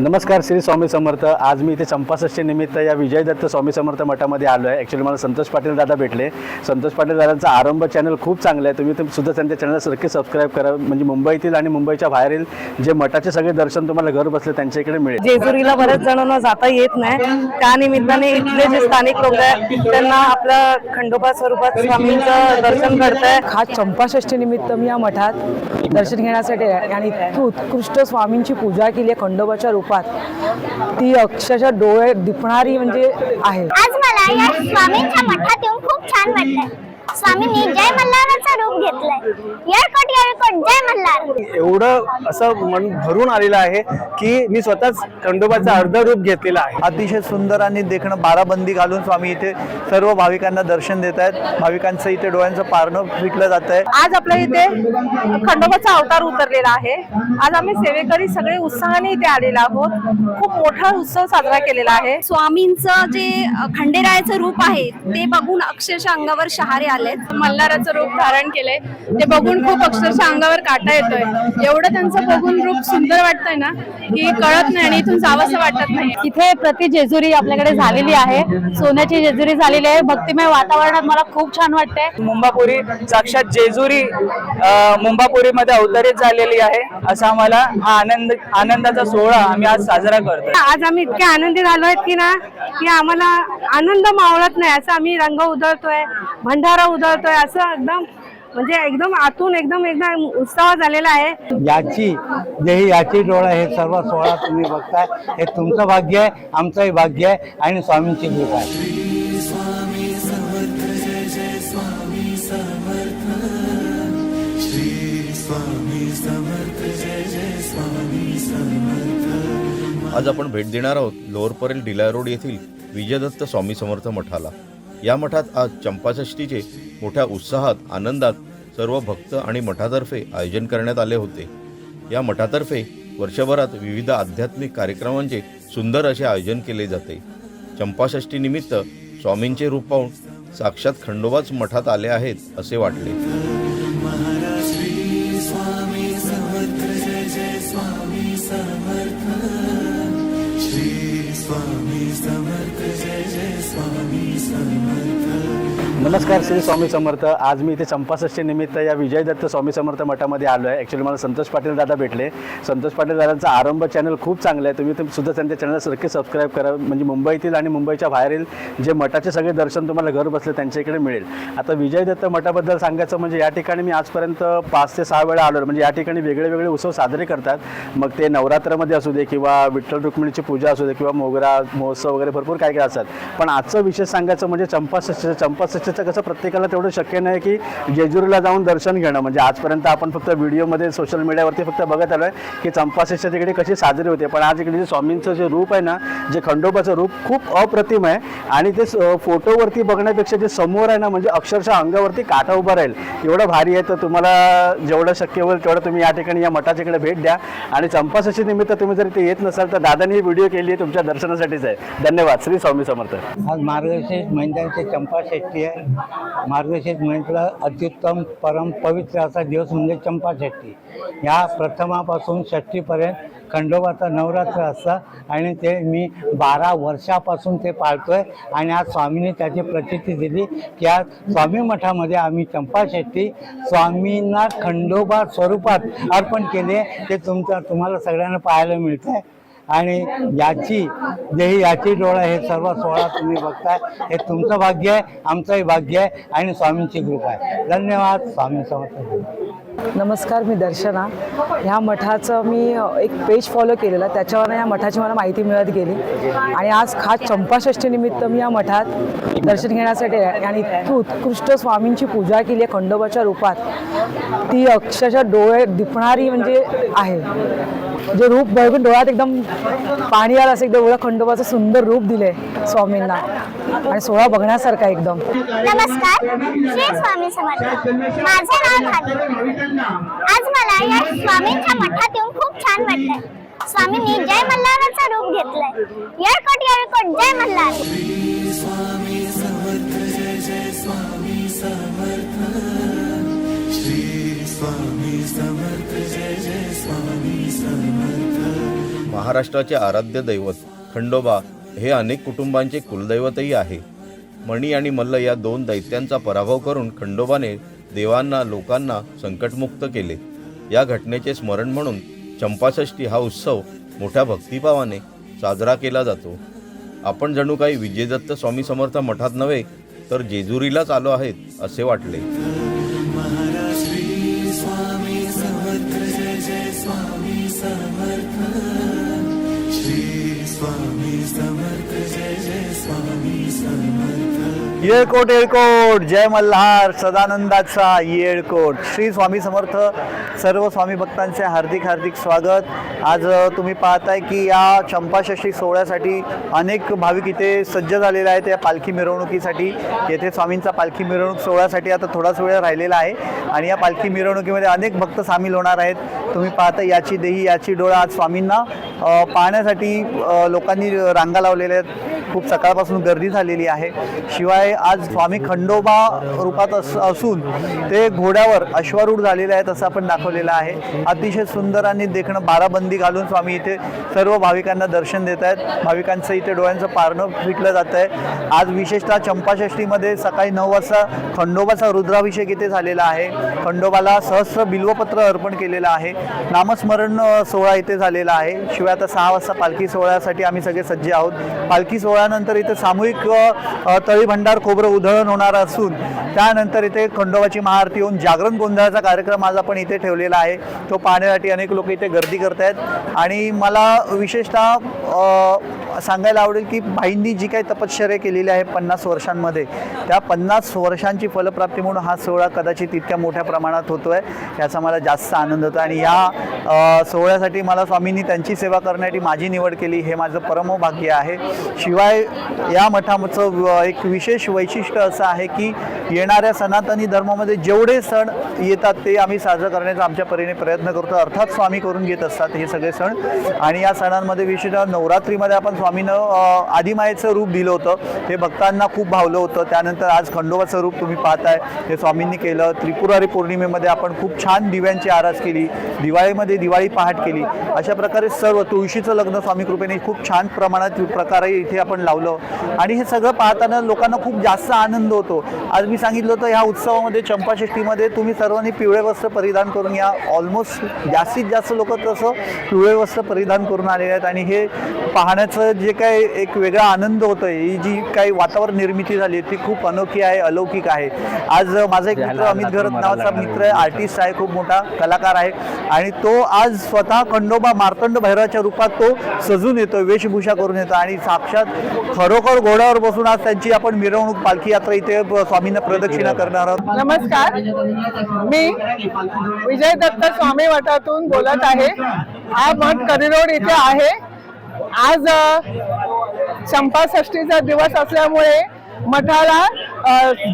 नमस्कार श्री स्वामी समर्थ. आज मी इथे चंपाषष्ठी निमित्त या विजय दत्त स्वामी समर्थ मठामध्ये आलो आहे ॲक्च्युली मला संतोष पाटील दादा भेटले. संतोष पाटील दादांचा आरंभ चॅनल खूप चांगलं आहे. तुम्ही तुम- सुद्धा त्यांच्या चॅनलला नक्की सबस्क्राईब करा. म्हणजे मुंबईतील आणि मुंबईच्या बाहेरील जे मठाचे सगळे दर्शन तुम्हाला घर बसले त्यांच्या इकडे मिळेल. जेजुरीला बरेच जणांना जाता येत नाही. त्या निमित्ताने इथले जे स्थानिक लोक आहेत त्यांना आपल्या खंडोबा स्वरूपात स्वामींचं दर्शन घडतंय खास चंपाषष्ठी निमित्त मी या मठात दर्शन घेण्यासाठी आहे. आणि इतकी उत्कृष्ट स्वामींची पूजा केली आहे. खंडोबाच्या रूपात. ती अक्षरशः डोळे दिपणारी म्हणजे आहे. आज मला या स्वामींच्या मठात येऊन खूप छान वाटलं स्वामींनी जय मल्हाराचं रूप घेतलंय. येळकोट येळकोट जय मल्हार. एवढं असं मन भरून आलेलं आहे की मी स्वतःच खंडोबाचं अर्ध रूप घेतलेलं आहे. अतिशय सुंदर आणि देखणं बाराबंदी घालून स्वामी इथे सर्व भाविकांना दर्शन देत आहेत. भाविकांचं इथे डोळ्यांचं पारणं फिटलं जात आहे. आज आपल्या इथे खंडोबाचा अवतार उतरलेला आहे. आज आम्ही सेवेकरी सगळे उत्साहाने इथे आलेलो आहोत. खूप मोठा उत्सव साजरा केलेला आहे. स्वामींचं जे खंडेरायाचं रूप आहे ते बघून अक्षरशः अंगावर शहारे आलेत मल्हाराचं रूप धारण केलंय. ते बघून खूप अक्षरशः अंगावर काटा येतोय. एवढं त्यांचं बघून रूप सुंदर वाटतंय ना की कळत नाही आणि इथून जावंसं वाटत नाही. इथे प्रति जेजुरी आपल्याकडे झालेली आहे. सोन्याची जेजुरी झालेली आहे. भक्तिमय वातावरणात मला खूप छान वाटतंय. मुंबापुरी साक्षात जेजुरी अ, मुंबापुरीमध्ये अवतरित झालेली आहे. असा आम्हाला हा आनंद आनंदाचा सोहळा आम्ही आज साजरा करतोय. आज आम्ही इतके आनंदी झालो आहेत की ना की आम्हाला आनंद मावळत नाही. असं आम्ही रंग उधळतोय. भंडारा उधळतोय असं एकदम म्हणजे एकदम आतून एकदम एकदम उत्साह झालेला आहे. याची जे ही याची डोळा हे सर्व सोहळा तुम्ही बघताय. हे तुमचं भाग्य आहे आमचंही भाग्य आहे आणि स्वामींची कृपा आहे. आज आपण भेट देणार आहोत लोअर परेल डिलाय रोड येथील विजयदत्त स्वामी समर्थ मठाला. या मठात आज चंपाषष्ठीचे मोठ्या उत्साहात आनंदात सर्व भक्त आणि मठातर्फे आयोजन करण्यात आले होते. या मठातर्फे वर्षभरात विविध आध्यात्मिक कार्यक्रमांचे सुंदर असे आयोजन केले जाते. चंपाषष्टीनिमित्त स्वामींचे रूप पाहून साक्षात खंडोबाच मठात आले आहेत असे वाटले. Swami Samarth Jai Jai Swami Samarth नमस्कार श्री स्वामी समर्थ. आज मी इथे चंपाषष्ठी निमित्त या विजयदत्त स्वामी समर्थ मठामध्ये आलो आहे ॲक्च्युली मला संतोष पाटील दादा भेटले. संतोष पाटील दादांचा आरंभ चॅनल खूप चांगलं आहे. तुम्ही सुद्धा त्यांच्या चॅनलला नक्की सबस्क्राईब करा. म्हणजे मुंबईतील आणि मुंबईच्या बाहेरील जे मठाचे सगळे दर्शन तुम्हाला घर बसले त्यांच्या इकडे मिळेल. आता विजयदत्त मठाबद्दल सांगायचं म्हणजे या ठिकाणी मी आजपर्यंत पाच ते सहा वेळा आलो म्हणजे या ठिकाणी वेगळे वेगळे उत्सव साजरे करतात. मग ते नवरात्रामध्ये असू दे किंवा विठ्ठल रुक्मिणीची पूजा असू दे किंवा मोगरा महोत्सव वगैरे भरपूर काय काय असतात. पण आजचं विशेष सांगायचं म्हणजे चंपाषष्ठीचं चंपाषष्ठीचं कसं प्रत्येकाला तेवढं शक्य नाही की जेजुरीला जाऊन दर्शन घेणं. म्हणजे आजपर्यंत आपण फक्त व्हिडिओमध्ये सोशल मीडियावरती फक्त बघत आलो आहे की चंपाषष्ठी तिकडे कशी साजरी होते. पण आज इकडे जे स्वामींचं जे रूप आहे ना जे खंडोबाचं रूप खूप अप्रतिम आहे. आणि ते फोटोवरती बघण्यापेक्षा जे समोर आहे ना म्हणजे अक्षरशः अंगावरती काटा उभा राहील. एवढं भारी आहे. तर तुम्हाला जेवढं शक्य होईल तेवढं तुम्ही या ठिकाणी या मठाच्या इकडे भेट द्या. आणि चंपाषष्ठी निमित्त तुम्ही जर इथे येत नसाल तर दादानी ही व्हिडिओ केली आहे तुमच्या दर्शनासाठीच आहे. धन्यवाद. श्री स्वामी समर्थ. आज मार्गशीर्ष महिन्यांचे चंपाषष्ठी आहे. मार्गशीर्ष म्हटलं अत्युत्तम परम पवित्र असा दिवस म्हणजे चंपाषष्ठी ह्या प्रथमापासून षष्टीपर्यंत खंडोबाचं नवरात्र असतं आणि ते मी बारा वर्षापासून ते पाळतोय आणि आज स्वामीने त्याची प्रचिती दिली की आज स्वामी मठामध्ये आम्ही चंपाषष्ठी स्वामींना खंडोबा स्वरूपात अर्पण केले. ते तुमचं तुम्हाला सगळ्यांना पाहायला मिळतं आहे आणि याची जे ही याची डोळा हे सर्व सोहळा तुम्ही बघताय. हे तुमचं भाग्य आहे आमचंही भाग्य आहे आणि स्वामींची कृपा आहे. धन्यवाद स्वामी समर्थ. नमस्कार मी दर्शना. ह्या मठाचं मी एक पेज फॉलो केलेला. त्याच्यावरनं या मठाची मला माहिती मिळत गेली. आणि आज खास चंपाषष्ठी निमित्त मी या मठात दर्शन घेण्यासाठी आणि इतकी उत्कृष्ट स्वामींची पूजा केली आहे खंडोबाच्या रूपात. ती अक्षरशः डोळे दिपणारी म्हणजे आहे. जे रूप बघून डोळ्यात एकदम पाणी आलं असं एकदम एवढं खंडोबाचं सुंदर रूप दिले स्वामींना. आणि सोहळा बघण्यासारखा एकदम. नमस्कार श्री स्वामी समर्थ. माझं नाव खाली आज मला या स्वामींच्या मठात येऊन खूप छान वाटलंय स्वामींनी जय मल्हाराचं रूप घेतलंय. येळकोट येळकोट जय मल्हार. महाराष्ट्राचे आराध्य दैवत खंडोबा हे अनेक कुटुंबांचे कुलदैवतही आहे. मणी आणि मल्ल या दोन दैत्यांचा पराभव करून खंडोबाने देवांना लोकांना संकटमुक्त केले. या घटनेचे स्मरण म्हणून चंपाषष्ठी हा उत्सव मोठ्या भक्तिभावाने साजरा केला जातो. आपण जणू काही विजयदत्त स्वामी समर्थ मठात नव्हे तर जेजुरीलाच आलो आहेत असे वाटले. येळकोट येळकोट. जय मल्हार सदानंदाचा येळकोट. श्री स्वामी समर्थ सर्व स्वामी भक्तांचे हार्दिक हार्दिक स्वागत. आज तुम्ही पाहताय की या चंपाषष्ठी सोहळ्यासाठी अनेक भाविक इथे सज्ज झालेले आहेत या पालखी मिरवणुकीसाठी. येथे स्वामींचा पालखी मिरवणूक सोहळ्यासाठी आता थोडाच वेळ राहिलेला आहे आणि या पालखी मिरवणुकीमध्ये अनेक भक्त सामील होणार आहेत. तुम्ही पाहता याची देही याची डोळा आज स्वामींना पाहण्यासाठी लोकांनी रांगा लावलेल्या आहेत. खूप सकाळपासून गर्दी झालेली आहे. शिवाय आज स्वामी खंडोबा रूपात अस असून ते घोड्यावर अश्वारूढ झालेले आहेत असं आपण दाखवलेलं आहे. अतिशय सुंदर आणि देखणं बाराबंदी घालून स्वामी इथे सर्व भाविकांना दर्शन देत आहेत. भाविकांचं इथे डोळ्यांचं पारणं फिटलं जात आहे. आज विशेषतः चंपाषष्ठीमध्ये सकाळी नऊ वाजता खंडोबाचा रुद्राभिषेक इथे झालेला आहे. खंडोबाला सहस्र बिल्वपत्र अर्पण केलेलं आहे. नामस्मरण सोहळा इथे झालेला आहे. शिवाय आता सहा वाजता पालखी सोहळ्यासाठी आम्ही सगळे सज्ज आहोत. पालखी सोहळा त्यानंतर इथे सामूहिक तळी भंडार खोबरं उधळण होणार असून त्यानंतर इथे खंडोबाची महाआरती होऊन जागरण गोंधळाचा कार्यक्रम आज आपण इथे ठेवलेला आहे. तो पाहण्यासाठी अनेक लोक इथे गर्दी करत आहेत आणि मला विशेषतः सांगायला आवडेल की भाईंनी जी काही तपश्चर्या केलेली आहे पन्नास वर्षांमध्ये त्या पन्नास वर्षांची फलप्राप्ती म्हणून हा सोहळा कदाचित इतक्या मोठ्या प्रमाणात होतो आहे याचा मला जास्त आनंद होतो. आणि या सोहळ्यासाठी मला स्वामींनी त्यांची सेवा करण्यासाठी माझी निवड केली हे माझं परमभाग्य आहे. शिवाय या मठाचं व- एक विशेष वैशिष्ट्य असं आहे की येणाऱ्या सनातनी धर्मामध्ये जेवढे सण येतात ते आम्ही साजरं करण्याचा आमच्या परीने प्रयत्न करतो. अर्थात स्वामी करून घेत असतात हे सगळे सण. आणि या सणांमध्ये विशेषतः नवरात्रीमध्ये आपण स्वामीनं आदिमायेचं रूप दिलं होतं. हे भक्तांना खूप भावलं होतं. त्यानंतर आज खंडोबाचं रूप तुम्ही पाहताय. हे स्वामींनी केलं. त्रिपुरारी पौर्णिमेमध्ये आपण खूप छान दिव्यांची आरास केली. दिवाळीमध्ये दिवाळी पहाट केली. अशा प्रकारे सर्व तुळशीचं लग्न स्वामी कृपेने खूप छान प्रमाणात प्रकारे इथे आपण लावलं. आणि हे सगळं पाहताना लोकांना खूप जास्त आनंद होतो. आज मी सांगितलं होतं ह्या उत्सवामध्ये चंपाषष्ठीमध्ये तुम्ही सर्वांनी पिवळे वस्त्र परिधान करून या. ऑलमोस्ट जास्तीत जास्त लोक तसं पिवळे वस्त्र परिधान करून आलेले आहेत. आणि हे पाहण्याचं जे काय एक वेगळा आनंद होतो ही जी काही वातावरण निर्मिती झाली आहे ती खूप अनोखी आहे अलौकिक आहे. आज माझा एक मित्र अमित घरत नावाचा मित्र आहे आर्टिस्ट आहे खूप मोठा कलाकार आहे. आणि तो आज स्वतः खंडोबा मार्तंड भैरवाच्या रूपात तो सजून येतो वेशभूषा करून येतो आणि साक्षात खरोखर घोड्यावर बसून आज त्यांची आपण मिरवणूक पालखी यात्रा इथे स्वामींना प्रदक्षिणा करणार आहोत. नमस्कार. मी विजय दत्त स्वामी मठातून बोलत आहे. हा मठ करिरोड इथे आहे? आज अ, चंपाषष्ठीचा दिवस असल्यामुळे मठाला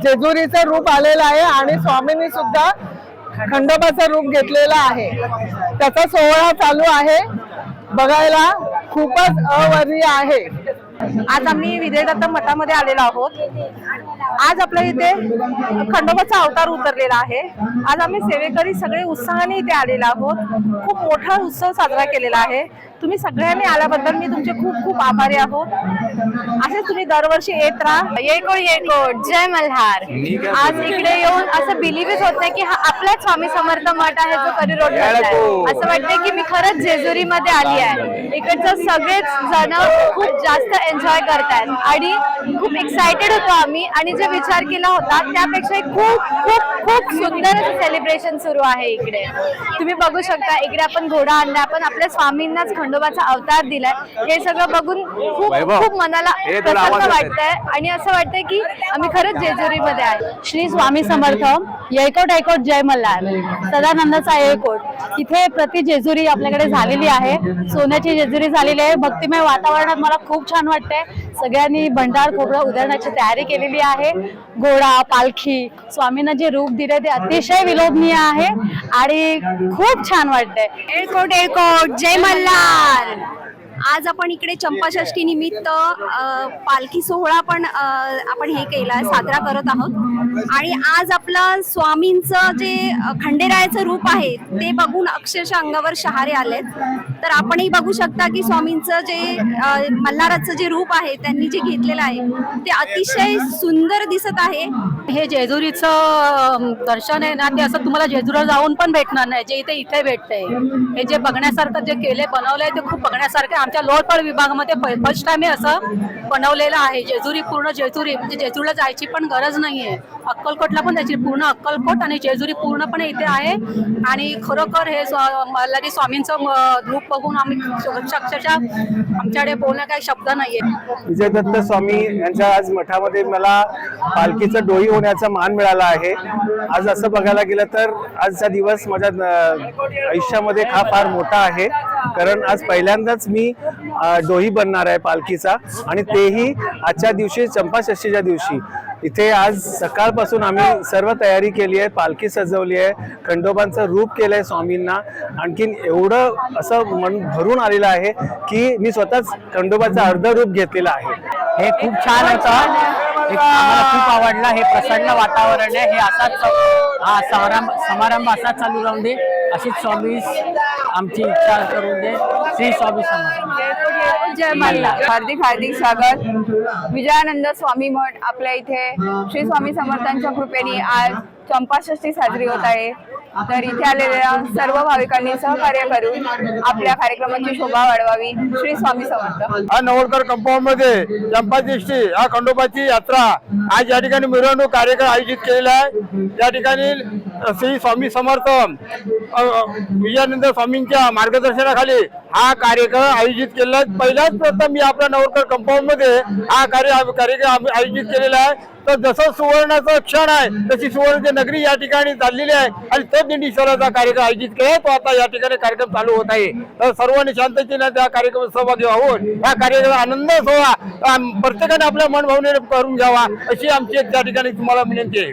जेजुरीचं रूप आलेलं आहे आणि स्वामींनी सुद्धा खंडोबाचं रूप घेतलेलं आहे. त्याचा सोहळा चालू आहे. बघायला खूपच अवर्णीय आहे. आज आम्ही विजयदत्त मठामध्ये आलेलो आहोत. आज आपल्या इथे खंडोबाचा अवतार उतरलेला आहे. आज आम्ही सेवेकरी सगळे उत्साहाने इथे आलेलो आहोत. खूप मोठा उत्सव साजरा केलेला आहे. तुम्ही सगळ्यांनी आल्याबद्दल मी तुमचे खूप खूप आभारी आहोत. असेच तुम्ही दरवर्षी येत राहा. येकोट येकोट जय मल्हार. आज इकडे येऊन असं बिलीव्हच होत नाही की हा आपलाच स्वामी समर्थ मठ आहे जो करी रोड असं वाटतंय की मी खरंच जेजुरी मध्ये आली आहे. इकडचं सगळेच जण खूप जास्त एन्जॉय करतायत. आणि खूप एक्साइटेड होतो आम्ही आणि जे विचार केला होता त्यापेक्षा खूप खूप खूप सुंदर असं सेलिब्रेशन सुरू आहे इकडे. तुम्ही बघू शकता इकडे आपण घोडा आणला आपण आपल्या स्वामींनाच खंडोबाचा अवतार दिलाय. हे सगळं बघून खूप खूप मनाला प्रसन्न वाटतंय. आणि असं वाटतंय की आम्ही खरंच जेजुरीमध्ये आहे. श्री स्वामी समर्थ येकोट येकोट जय मल्हार. सदानंदाचा येकोट इथे प्रति जेजुरी आपल्याकडे झालेली आहे. सोन्याची जेजुरी झालेली आहे. भक्तिमय वातावरणात मला खूप छान वाटतंय. सगळ्यांनी भंडार खोबरं उधळण्याची तयारी केलेली आहे. घोडा पालखी स्वामींना जे रूप दिले ते अतिशय विलोभनीय आहे आणि खूप छान वाटतंय. एकोट एळकोट जय मल्हार. आज आपण इकडे चंपाषष्ठी निमित्त पालखी सोहळा पण आपण हे केला साजरा करत आहोत. आणि आज आपलं स्वामींचं जे खंडेरायाचं रूप आहे ते बघून अक्षरशः अंगावर शहारे आलेत. तर आपणही बघू शकता की स्वामींचं जे मल्हाराचं जे रूप आहे त्यांनी जे घेतलेलं आहे ते अतिशय सुंदर दिसत आहे. हे जेजुरीचं दर्शन आहे ना ते असं तुम्हाला जेजुरीला जाऊन पण भेटणार नाही जे इथे इथे भेटतंय. हे जे बघण्यासारखं जे केले बनवलंय ते खूप बघण्यासारखं आमच्या लोहरपड विभागामध्ये फर्स्ट टाइम हे असं बनवलेलं आहे. जेजुरी पूर्ण जेजुरी म्हणजे जेजुरीला जायची पण गरज नाही आहे अक्कलकोटला पण त्याची पूर्ण अक्कलकोट आणि जेजुरी पूर्णपणे इथे आहे. आणि खरोखर हे स्वा- मल्हारी स्वामींचं रूप बघून आम्ही अक्षरशः आमच्याकडे बोलण्या काही शब्द नाहीये. विजयदत्त स्वामी यांच्या आज मठामध्ये मला पालखीचं डोई होण्याचा मान मिळाला आहे. आज असं बघायला गेलं तर आजचा दिवस माझ्या आयुष्यामध्ये हा फार मोठा आहे. कारण आज पहिल्यांदाच मी डोही बनणार आहे पालखीचा आणि तेही आजच्या दिवशी चंपाषष्टीच्या दिवशी. इथे आज सकाळपासून आम्ही सर्व तयारी केली आहे पालखी सजवली आहे खंडोबांचं रूप केलं आहे स्वामींना. आणखीन एवढं असं मन भरून आलेलं आहे की मी स्वतःच खंडोबाचं अर्ध रूप घेतलेलं आहे. हे खूप छान होतं. एक आम्हाला खूप आवडलं. हे प्रसन्न वातावरण आहे. हे असाच हा समारंभ समारंभ असाच चालू राहून दे. अशीच स्वामी आमची इच्छा करून दे. श्री स्वामी जय मल्हार हार्दिक हार्दिक स्वागत. विजयानंद स्वामी मठ आपल्या इथे. श्री स्वामी समर्थांच्या कृपेने आज चंपाषष्ठी साजरी होत आहे. तर इथे आलेल्या सर्व भाविकांनी सहकार्य करून आपल्या कार्यक्रमाची शोभा वाढवावी. श्री स्वामी समर्थ. हा नवलकर कंपाऊंडमध्ये चंपाषष्ठी हा खंडोबाची यात्रा आज या ठिकाणी मिरवणूक कार्यक्रम आयोजित केलेला आहे. या ठिकाणी श्री स्वामी समर्थ विजयानंद स्वामींच्या मार्गदर्शनाखाली हा कार्यक्रम आयोजित केलेला आहे पहिल्याच प्रथम मी आपल्या नवरकर कंपाऊंडमध्ये हा कार्य कार्यक्रम आम्ही आयोजित केलेला आहे. तर जसं सुवर्णाचा क्षण आहे तशी सुवर्णाची नगरी या ठिकाणी चाललेली आहे. आणि तो दिंडी कार्यक्रम आयोजित केला. तो आता या ठिकाणी कार्यक्रम चालू होत आहे. तर सर्वांनी शांततेने त्या कार्यक्रमात सहभागी व्हावून या कार्यक्रमात आनंद सोहळा प्रत्येकाने आपल्या मनभावनेने करून घ्यावा अशी आमची एक त्या ठिकाणी तुम्हाला विनंती आहे.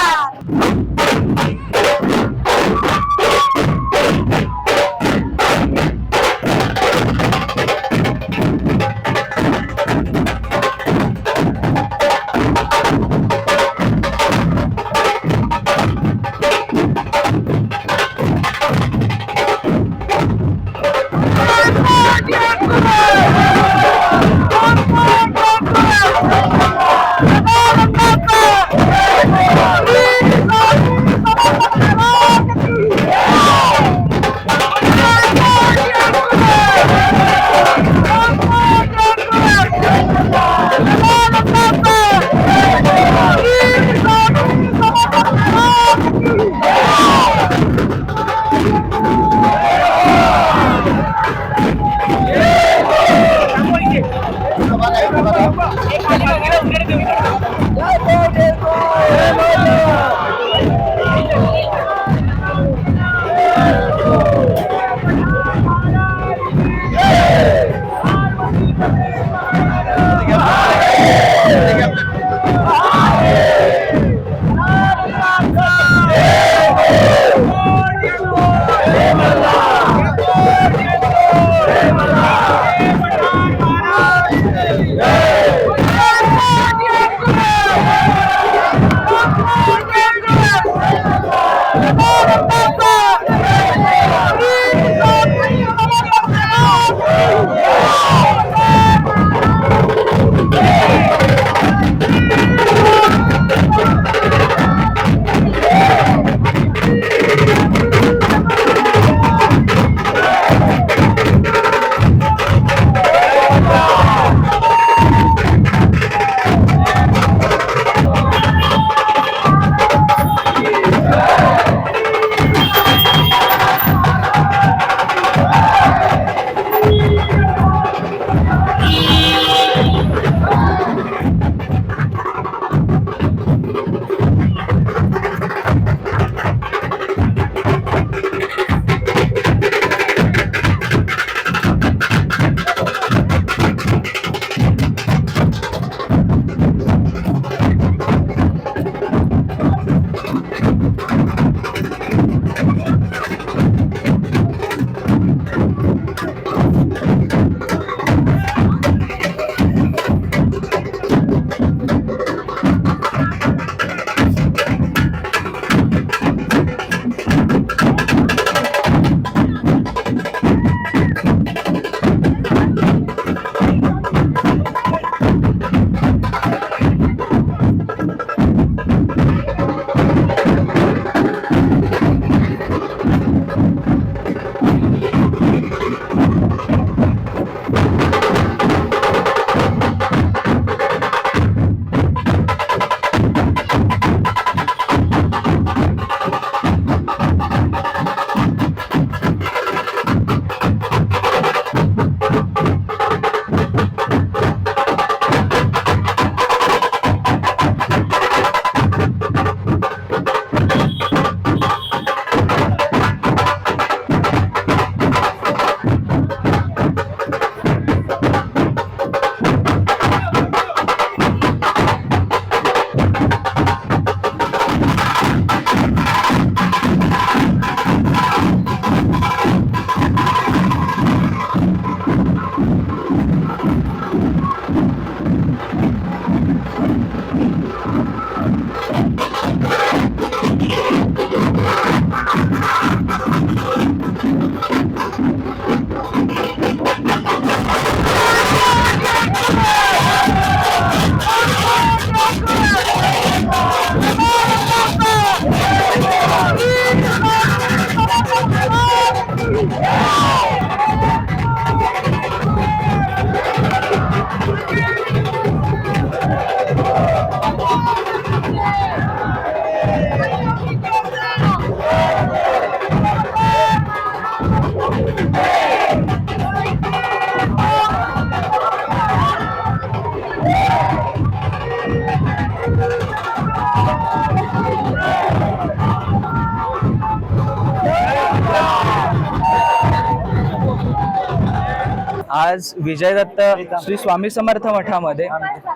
आज विजयदत्त श्री स्वामी समर्थ मठामध्ये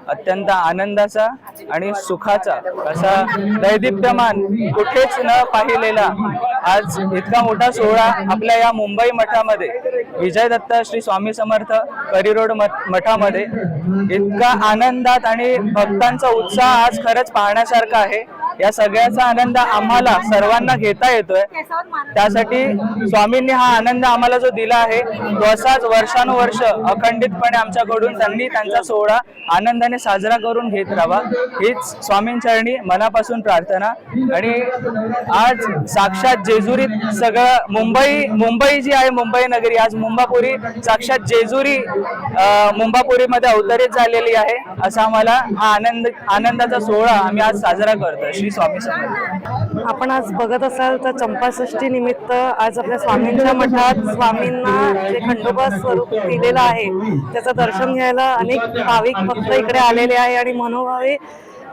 अत्यंत आनंदाचा आणि सुखाचा असा दैदिप्यमान कुठेच न पाहिलेला आज इतका मोठा सोहळा आपल्या या मुंबई मठामध्ये विजयदत्त श्री स्वामी समर्थ करी रोड मठामध्ये इतका आनंदात आणि भक्तांचा उत्साह आज खरंच पाहण्यासारखा आहे. या सगळ्याचा आनंद आम्हाला सर्वांना घेता येतोय. त्यासाठी स्वामींनी हा आनंद आम्हाला जो दिला आहे तो असाच वर्षानुवर्ष अखंडितपणे आमच्याकडून त्यांनी त्यांचा सोहळा आनंदाने साजरा करून घेत राहावा. हीच स्वामींचरणी मनापासून प्रार्थना. आणि आज साक्षात जेजुरीत सगळं मुंबई मुंबई जी आहे मुंबई नगरी आज मुंबापुरी साक्षात जेजुरी मुंबापुरीमध्ये अवतरित झालेली आहे. असा आम्हाला हा आनंद आनंदाचा सोहळा आम्ही आज साजरा करतो श्री स्वामी समर्थ. आपण आज बघत असाल तर चंपाषष्ठी निमित्त आज आपल्या स्वामींच्या मठात स्वामींना जे खंडोबा स्वरूप दिलेलं आहे त्याचं दर्शन घ्यायला अनेक भाविक भक्त इकडे आलेले आहे आणि मनोभावे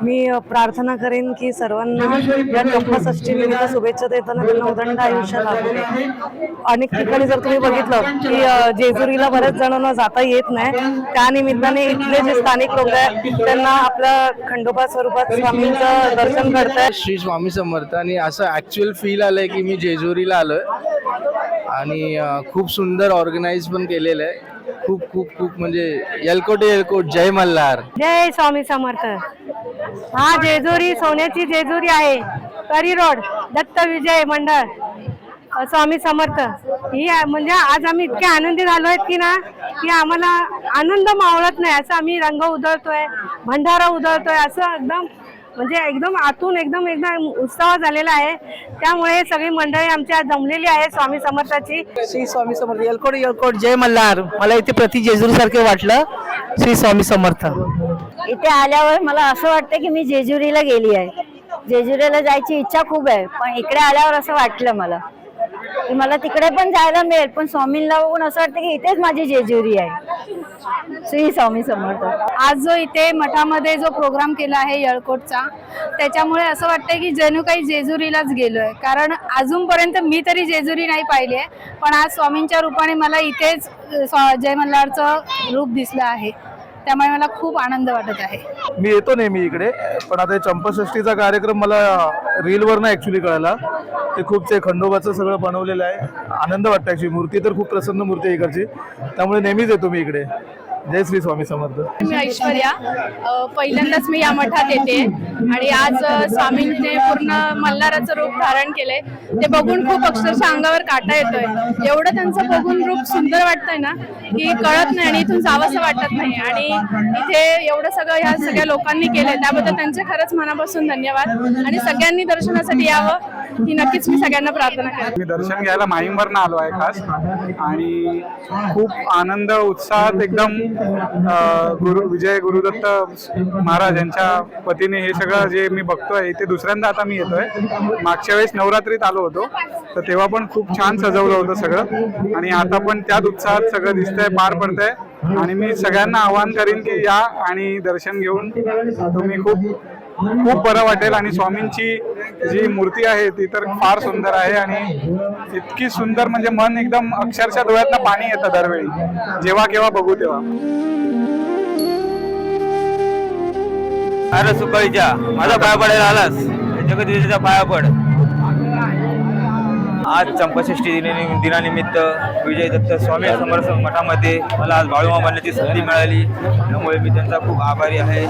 मी प्रार्थना करेन की सर्वांना या निमित्त शुभेच्छा देताना त्यांना उदंड आयुष्य लाभू. अनेक ठिकाणी जर तुम्ही बघितलं की जेजुरीला बऱ्याच जणांना जाता येत नाही. त्या निमित्ताने इथले जे स्थानिक लोक आहेत त्यांना आपल्या खंडोबा स्वरूपात स्वामींचं दर्शन करतायत श्री स्वामी समर्थ आणि असं ॲक्च्युअल फील आलंय की मी जेजुरीला आलोय. आणि खूप सुंदर ऑर्गनाईज पण केलेलं आहे. खूप खूप खूप म्हणजे एलकोट एलकोट जय मल्हार. जय स्वामी समर्थ. हा जेजुरी सोन्याची जेजुरी आहे. करी रोड दत्त विजय मंडळ. असं स्वामी समर्थ. ही म्हणजे आज आम्ही इतके आनंदी झालो आहेत की ना की आम्हाला आनंद मावळत नाही. असं आम्ही रंग उधळतोय भंडारा उधळतोय असं एकदम म्हणजे एकदम आतून एकदम एकदम उत्साह झालेला आहे. त्यामुळे सगळी मंडळी आमच्या जमलेली आहे स्वामी समर्थाची. श्री स्वामी समर्थ एलकोट एलकोट जय मल्हार. मला इथे प्रति जेजुरी सारखे वाटलं श्री स्वामी समर्थ. इथे आल्यावर मला असं वाटतं की मी जेजुरीला गेली आहे. जेजुरीला जायची इच्छा खूप आहे पण इकडे आल्यावर असं वाटलं मला. की मला तिकडे पण जायला मिळेल पण स्वामींना बघून असं वाटतं की इथेच माझी जेजुरी आहे. श्री स्वामी समर्थ. आज जो इथे मठामध्ये जो प्रोग्राम केला आहे येळकोटचा त्याच्यामुळे असं वाटतंय की जणू काही जेजुरीलाच गेलोय. कारण अजूनपर्यंत मी तरी जेजुरी नाही पाहिली आहे पण आज स्वामींच्या रूपाने मला इथेच जय मल्हारचं रूप दिसलं आहे. त्यामुळे मला खूप आनंद वाटत आहे. मी येतो नेहमी इकडे पण आता चंपाषष्ठीचा कार्यक्रम मला रीलवरनं ॲक्च्युली कळाला. ते खूप ते खंडोबाचं सगळं बनवलेलं आहे. आनंद वाटतं ॲक्च्युली मूर्ती तर खूप प्रसन्न मूर्ती आहे इकडची. त्यामुळे नेहमीच येतो मी इकडे. जय श्री स्वामी समर्थ. मी ऐश्वर्या. पहिल्यांदाच मी या मठात येते. आणि आज स्वामींचे पूर्ण मल्हाराचं रूप धारण केलंय ते बघून खूप अक्षरशः अंगावर काटा येतोय. एवढं त्यांचं बघून रूप सुंदर वाटतंय ना की कळत नाही आणि इथून जावंसं वाटत नाही. आणि इथे एवढं सगळं ह्या सगळ्या लोकांनी केलंय त्याबद्दल त्यांचे खरंच मनापासून धन्यवाद. आणि सगळ्यांनी दर्शनासाठी यावं ही नक्कीच मी सगळ्यांना प्रार्थना करते. मी दर्शन घ्यायला माहीमवरनं आलो आहे खास. आणि खूप आनंद उत्साहात एकदम गुरु विजय गुरुदत्त महाराज यांच्या पतीने हे सगळं जे मी बघतोय ते दुसऱ्यांदा आता मी येतोय. मागच्या वेळेस नवरात्रीत आलो होतो तर तेव्हा पण खूप छान सजवलं होतं सगळं. आणि आता पण त्याच उत्साहात सगळं दिसतंय पार पडतंय. आणि मी सगळ्यांना आवाहन करीन की या आणि दर्शन घेऊन तुम्ही खूप खूप बरं वाटेल आणि स्वामींची जी मूर्ती आहे ती तर फार सुंदर आहे आणि इतकी सुंदर म्हणजे मन एकदम अक्षरशः डोळ्यातनं पाणी येतं दरवेळी. जेव्हा केव्हा बघू तेव्हा. अरे सुकाळीच्या माझा पाया पडायला आलास. जगदीचा पाया पड. आज चंपाषष्ठी दिनी दिनानिमित्त विजय दत्त स्वामी समर्थ मठामध्ये मला आज बाळूमा बनण्याची संधी मिळाली. त्यामुळे मी त्यांचा खूप आभारी आहे.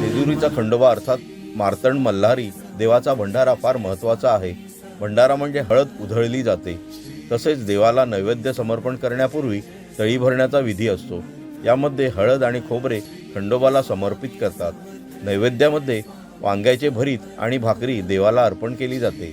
जेजुरीचा खंडोबा अर्थात मार्तंड मल्हारी देवाचा भंडारा फार महत्त्वाचा आहे. भंडारा म्हणजे हळद उधळली जाते. तसेच देवाला नैवेद्य समर्पण करण्यापूर्वी तळी भरण्याचा विधी असतो. यामध्ये हळद आणि खोबरे खंडोबाला समर्पित करतात. नैवेद्यामध्ये वांग्याचे भरीत आणि भाकरी देवाला अर्पण केली जाते.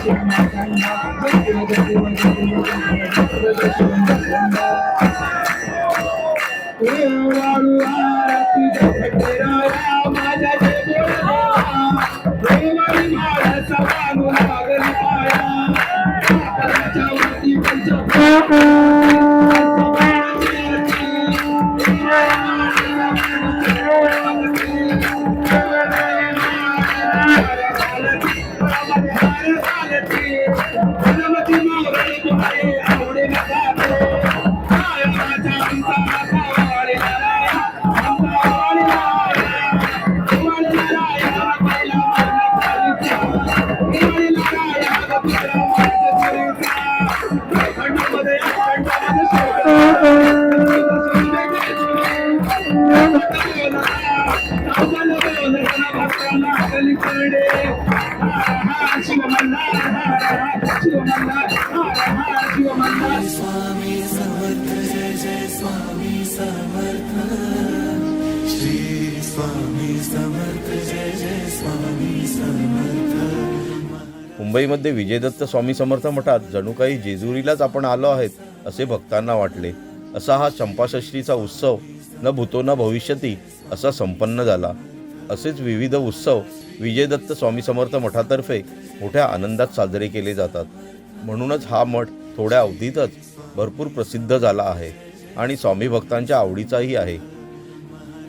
喜 मुंबईमध्ये विजयदत्त स्वामी समर्थ मठात जणू काही जेजुरीलाच आपण आलो आहेत असे भक्तांना वाटले. असा हा चंपाषष्ठीचा उत्सव न भूतो न भविष्यती असा संपन्न झाला. असेच विविध उत्सव विजयदत्त स्वामी समर्थ मठातर्फे मोठ्या आनंदात साजरे केले जातात. म्हणूनच हा मठ थोड्या अवधीतच भरपूर प्रसिद्ध झाला आहे आणि स्वामी भक्तांच्या आवडीचाही आहे.